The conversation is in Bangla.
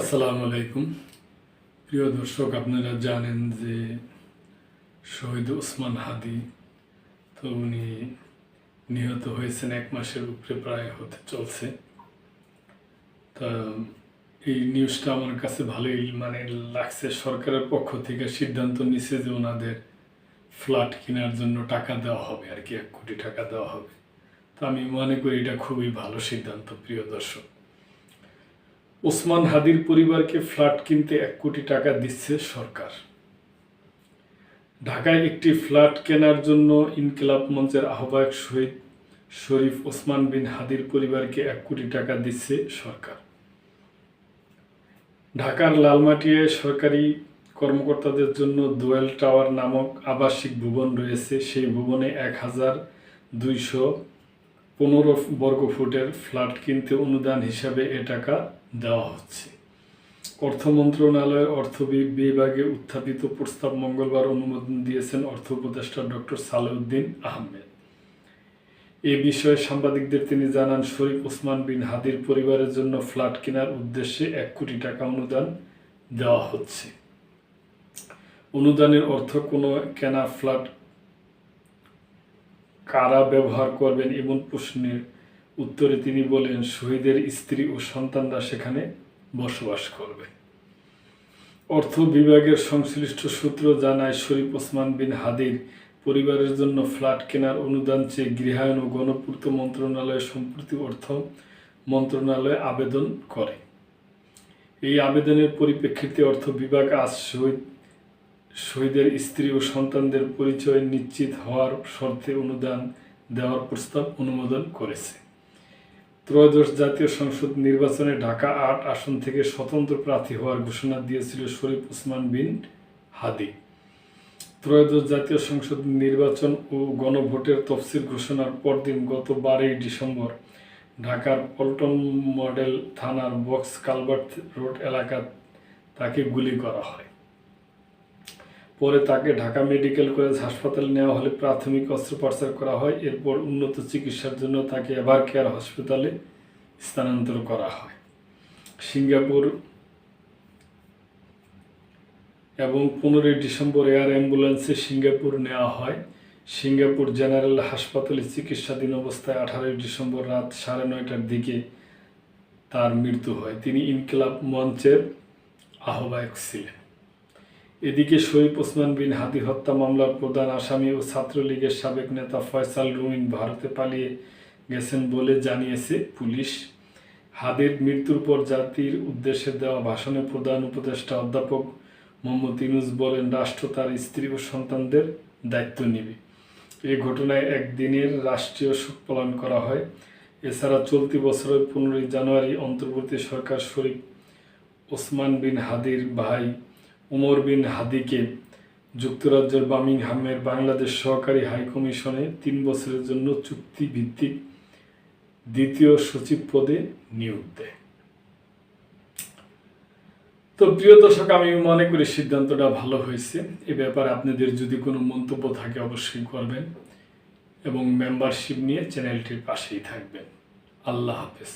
আসসালামু আলাইকুম। প্রিয় দর্শক, আপনারা জানেন যে শহীদ ওসমান হাদি তো উনি নিহত হয়েছেন এক মাসের উপরে প্রায় হতে চলছে। তা এই নিউজটা আমার কাছে ভালোই মানে লাগছে। সরকারের পক্ষ থেকে সিদ্ধান্ত নিছে যে ওনাদের ফ্ল্যাট কেনার জন্য টাকা দেওয়া হবে, আর কি এক কোটি টাকা দেওয়া হবে। তো আমি মনে করি এটা খুবই ভালো সিদ্ধান্ত, প্রিয় দর্শক। ওসমান হাদির পরিবারকে ফ্ল্যাট কিনতে এক কোটি টাকা দিচ্ছে সরকার। ঢাকায় একটি ফ্ল্যাট কেনার জন্য ইনকিলাব মঞ্চের আহ্বায়ক শহীদ শরীফ ওসমান বিন হাদির পরিবারকে এক কোটি টাকা দিচ্ছে সরকার। ঢাকার লালমাটিয়ায় সরকারি কর্মকর্তাদের জন্য দোয়েল টাওয়ার নামক আবাসিক ভবন রয়েছে। সেই ভবনে এক হাজার দুইশো পনেরো বর্গ ফুটের ফ্ল্যাট কিনতে অনুদান হিসাবে এ টাকা দেওয়া হচ্ছে। অর্থ মন্ত্রণালয়ের অর্থ বিভাগে উত্থাপিত প্রস্তাব মঙ্গলবার অনুমোদন দিয়েছেন অর্থ উপদেষ্টা ডক্টর সালেউদ্দিন আহমেদ। এ বিষয়ে সাংবাদিকদের তিনি জানান, শরীফ ওসমান বিন হাদির পরিবারের জন্য ফ্ল্যাট কেনার উদ্দেশ্যে এক কোটি টাকা অনুদান দেওয়া হচ্ছে। অনুদানের অর্থ কোনো কেনা ফ্ল্যাট কারা ব্যবহার করবেন এমন প্রশ্নের উত্তরে তিনি বলেন, শহীদের স্ত্রী ও সন্তানরা সেখানে বসবাস করবে। অর্থ বিভাগের সংশ্লিষ্ট সূত্র জানায়, শরীফ ওসমান বিন হাদির পরিবারের জন্য ফ্ল্যাট কেনার অনুদান চেয়ে গৃহায়ন ও গণপূর্ত মন্ত্রণালয় সম্প্রতি অর্থ মন্ত্রণালয়ে আবেদন করে। এই আবেদনের পরিপ্রেক্ষিতে অর্থ বিভাগ আজ শহীদ শহীদের স্ত্রী ও সন্তানদের পরিচয় নিশ্চিত হওয়ার শর্তে অনুদান দেওয়ার প্রস্তাব অনুমোদন করেছে। ত্রয়োদশ জাতীয় সংসদ নির্বাচনে ঢাকা আট আসন থেকে স্বতন্ত্র প্রার্থী হওয়ার ঘোষণা দিয়েছিল শরীফ ওসমান বিন হাদি। ত্রয়োদশ জাতীয় সংসদ নির্বাচন ও গণভোটের তফসিল ঘোষণার পরদিন গত বারোই ডিসেম্বর ঢাকার পল্টন মডেল থানার বক্স কালভার্ট রোড এলাকা তাকে গুলি করা হয়। পরে তাকে ঢাকা মেডিকেল কলেজ হাসপাতালে নেওয়া হলে প্রাথমিক অস্ত্রোপচার করা হয়। এরপর উন্নত চিকিৎসার জন্য তাকে এভার কেয়ার হসপিটালে স্থানান্তর করা হয়। সিঙ্গাপুর এবং পনেরোই ডিসেম্বর এয়ার অ্যাম্বুলেন্সে সিঙ্গাপুর নেওয়া হয়। সিঙ্গাপুর জেনারেল হাসপাতালে চিকিৎসাধীন অবস্থায় আঠারোই ডিসেম্বর রাত সাড়ে নয়টার দিকে তার মৃত্যু হয়। তিনি ইনকিলাব মঞ্চের আহ্বায়ক ছিলেন। এদিকে শরীফ ওসমান বিন হাদি হত্যা মামলার প্রধান আসামি ও ছাত্রলীগের সাবেক নেতা ফয়সাল রুইন ভারতে পালিয়ে গেছেন বলে জানিয়েছে পুলিশ। হাদির মৃত্যুর পর জাতির উদ্দেশ্যে দেওয়া ভাষণে প্রধান উপদেষ্টা অধ্যাপক মোহাম্মদ ইনুস বলেন, রাষ্ট্র তার স্ত্রী ও সন্তানদের দায়িত্ব নেবে। এই ঘটনায় একদিনের রাষ্ট্রীয় শোক পালন করা হয়। এছাড়া চলতি বছরের পনেরোই জানুয়ারি অন্তর্বর্তী সরকার শরীফ ওসমান বিন হাদির ভাই উমর বিন হাদিকে যুক্তরাজ্যের বার্মিংহামের বাংলাদেশ সহকারী হাইকমিশনে তিন বছরের জন্য চুক্তি ভিত্তিক দ্বিতীয় সচিব পদে নিয়োগ দেয়। তো প্রিয় দর্শক, আমি মনে করি সিদ্ধান্তটা ভালো হয়েছে। এ ব্যাপারে আপনাদের যদি কোনো মন্তব্য থাকে অবশ্যই করবেন এবং মেম্বারশিপ নিয়ে চ্যানেলটির পাশেই থাকবেন। আল্লাহ হাফেজ।